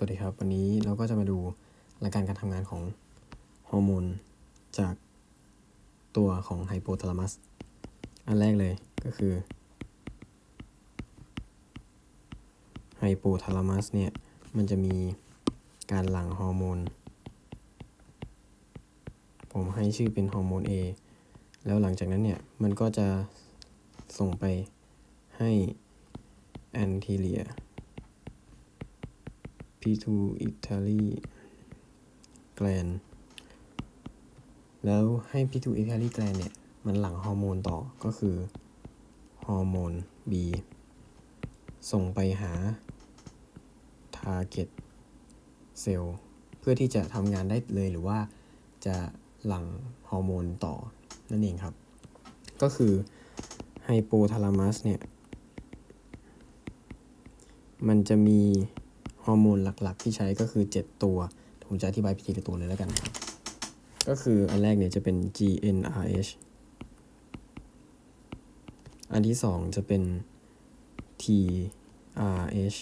สวัสดีครับ วันนี้เราก็จะมาดูหลักการการทำงานของฮอร์โมนจากตัวของไฮโปทาลามัส อันแรกเลยก็คือไฮโปทาลามัสเนี่ย มันจะมีการหลั่งฮอร์โมน ผมให้ชื่อเป็นฮอร์โมน A แล้วหลังจากนั้นเนี่ย มันก็จะส่งไปให้แอนทีเลีย pituitary gland แล้วให้ pituitary gland เนี่ย มันหลั่งฮอร์โมนต่อก็คือ ฮอร์โมน B ส่งไปหา target cell เพื่อที่จะทำงานได้เลยหรือว่าจะหลั่งฮอร์โมนต่อนั่นเองครับ ก็คือไฮโปทาลามัสเนี่ย มันจะมี อร์โมนหลักๆ ที่ใช้ก็คือ 7 ตัว ผมจะอธิบายไปทีละตัวเลยแล้วกัน ก็คืออันแรกเนี่ยจะเป็น GnRH อันที่ 2 จะเป็น TRH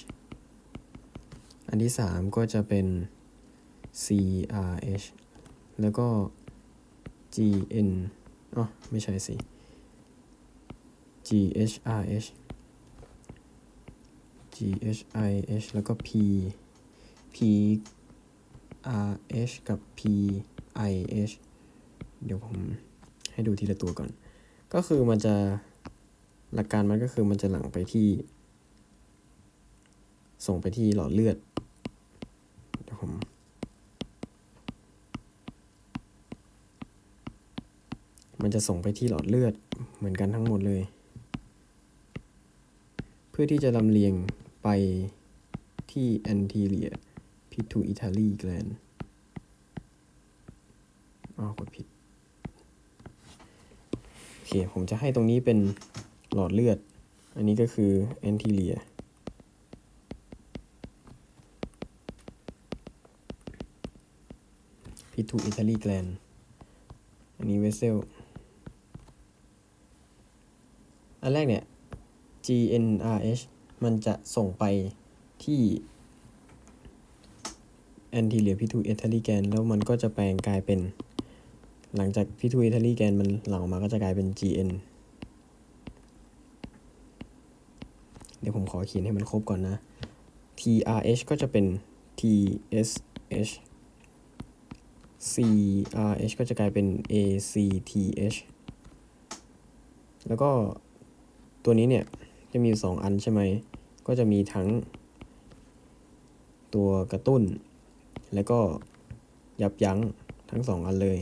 อันที่ 3 ก็จะเป็น CRH แล้วก็ GN อ๋อไม่ใช่สิ GHRH GHIH แล้วก็ P PRH กับ PIH เดี๋ยวผมให้ดูทีละตัวก่อน ก็คือมันจะหลักการมันก็คือมันจะหลังไปที่ ส่งไปที่หลอดเลือดเดี๋ยวผมมันจะส่งไปที่หลอดเลือดเหมือนกันทั้งหมดเลย เพื่อที่จะลำเลียง ไปที่แอนติเลียพิทูอิตาลีแกลนอ๋อกดผิด โอเค ผมจะให้ตรงนี้เป็นหลอดเลือด อันนี้ก็คือแอนติเลียพิทูอิตาลีแกลนอันนี้เวสเซล อันแรกเนี่ย GNRH มันจะส่งไปที่ anterior pituitary gland แล้วมันก็จะแปลงกลายเป็น หลังจาก pituitary gland มันหลั่งออกมาก็จะกลายเป็น GN เดี๋ยวผมขอเขียนให้มันครบก่อนนะ TRH ก็จะเป็น TSH CRH ก็จะกลายเป็น ACTH แล้วก็ตัวนี้เนี่ย จะมีสองอันใช่ไหม ก็จะมีทั้ง ตัวกระตุ้น แล้วก็ยับยั้งทั้งสองอันเลย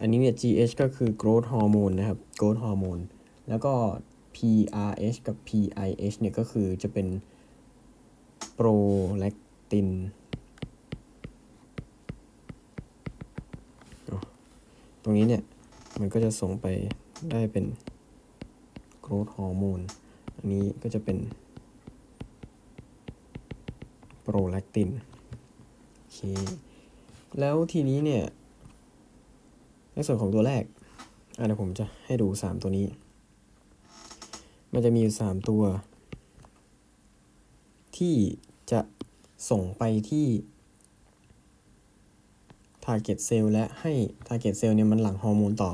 อันนี้เนี่ย GH ก็คือ growth hormone นะครับ growth hormone แล้วก็ PRH กับ PIH เนี่ยก็คือจะเป็น prolactin ตรงนี้เนี่ย มันก็จะส่งไปได้เป็น growth hormone อันนี้ก็จะเป็น prolactin โอเค แล้วทีนี้เนี่ย ในส่วนของตัวแรกอะเดี๋ยวผมจะให้ดู 3 ตัวนี้ มันจะมีอยู่ 3 ตัว ที่จะส่งไปที่ target cell และให้ target cell เนี่ยมันหลั่งฮอร์โมนต่อ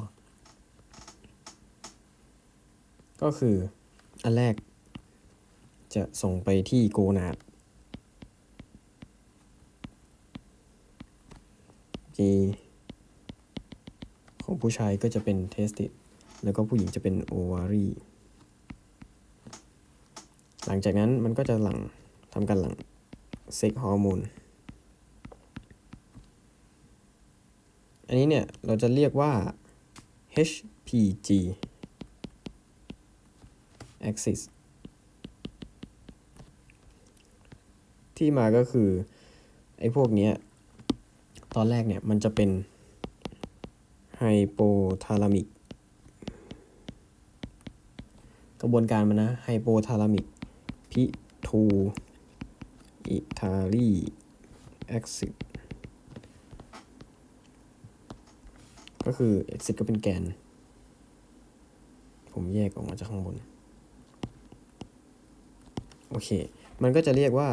ก็คืออันแรก จะส่งไปที่โกนาด G ของผู้ชายก็จะเป็นเทสติแล้วก็ผู้หญิงจะเป็นโอวารีหลังจากนั้นมันก็จะหลังทำการหลังเซ็กฮอร์โมน อันนี้เนี่ย เราจะเรียกว่า HPG axis ที่มาก็คือ ไอ้พวกเนี้ย ตอนแรกเนี่ย มันจะเป็นไฮโปทาลามิกกระบวนการมันนะไฮโปทาลามิกพิทูอิทาลีแอคซิสก็คือ exit ก็เป็นแกน ผมแยกออกมาจากข้างบน โอเค มันก็จะเรียกว่า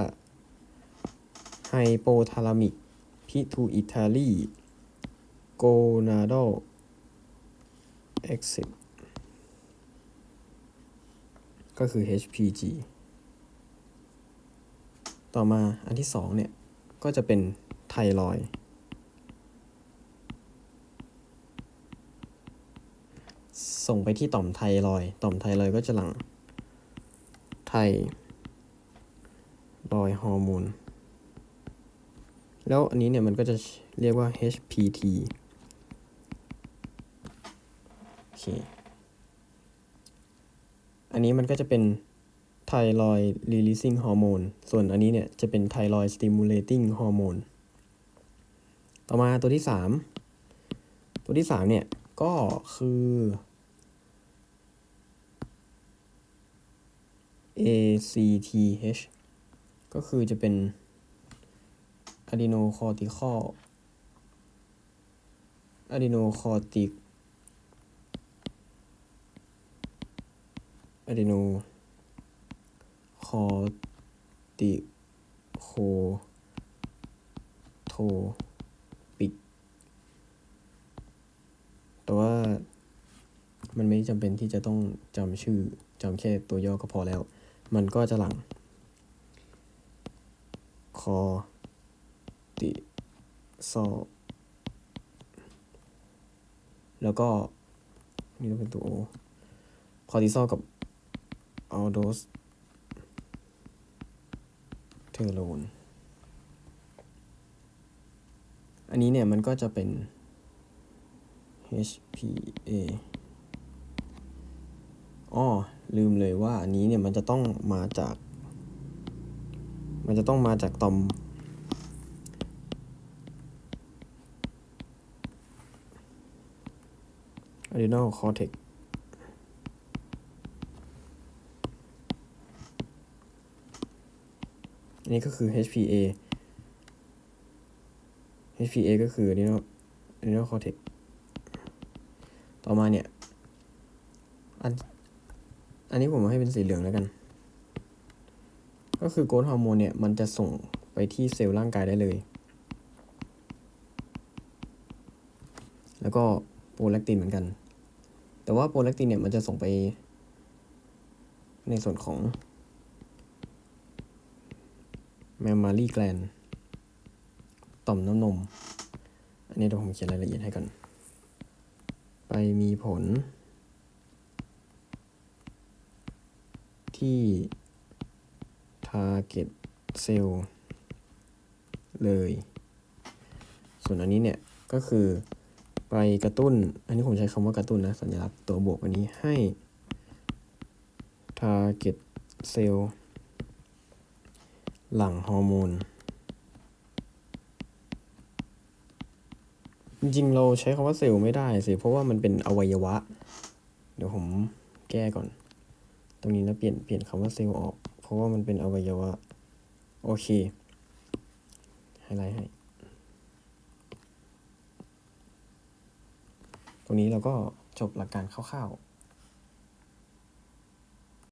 ไฮโปทาลามิกพิทูอิตาลีโกนาดอลเอ็กซิก็คือ HPG ต่อมาอันที่สองเนี่ย ก็จะเป็นไทรอยส่งไปที่ต่อมไทรอย ต่อมไทรอยก็จะหลั่งไท รอยฮอร์โมน แล้วอันนี้เนี่ยมันก็จะเรียกว่า HPT โอเค อันนี้มันก็จะเป็นไทรอยด์ releasing hormone ส่วนอันนี้เนี่ยจะเป็นไทรอยด์ stimulating hormone ต่อมาตัวที่ 3 ตัวที่ 3 เนี่ย ก็คือ ACTH ก็คือจะเป็น adenocortical adenocortic adeno c o r t i c o t o p i c แต่ว่ามันไม่จำเป็นที่จะต้องจำชื่อจำแค่ตัวย่อก็พอแล้ว มันก็จะหลัง คอติซอลแล้วก็นี่ต้องเป็นตัวโอคอติซอลกับอัลโดสเทอโรนอันนี้เนี่ยมันก็จะเป็น HPA อ้อลืมเลยว่าอันนี้เนี่ยมันจะต้องมาจาก มันจะต้องมาจากตอม adrenal cortex อันนี้ก็คือ HPA HPA ก็คือ adrenal adrenal cortex ต่อมาเนี่ย อัน อันนี้ผมให้เป็นสีเหลืองแล้วกัน ก็คือโกรทฮอร์โมนเนี่ยมันจะส่งไปที่เซลล์ร่างกายได้เลย แล้วก็โปรแลคตินเหมือนกัน แต่ว่าโปรแลคตินเนี่ยมันจะส่งไป ในส่วนของ mammary gland ต่อมน้ำนม อันนี้เดี๋ยวผมเขียนรายละเอียดให้กัน ไปมีผล ที่ target cell เลย ส่วนอันนี้เนี่ย ก็คือไปกระตุ้น อันนี้ผมใช้คำว่ากระตุ้นนะ สัญลักษณ์ตัวบวกอันนี้ให้ target cell หลั่งฮอร์โมน จริงเราใช้คำว่าเซลล์ไม่ได้สิเพราะว่ามันเป็นอวัยวะ เดี๋ยวผมแก้ก่อน ตรงนี้นะเปลี่ยนเปลี่ยนคำว่าเซลล์ออก ราะว่ามันเป็นอวัยวะ โอเคไฮไลท์ให้ ตรงนี้เราก็จบหลักการคร่าวๆ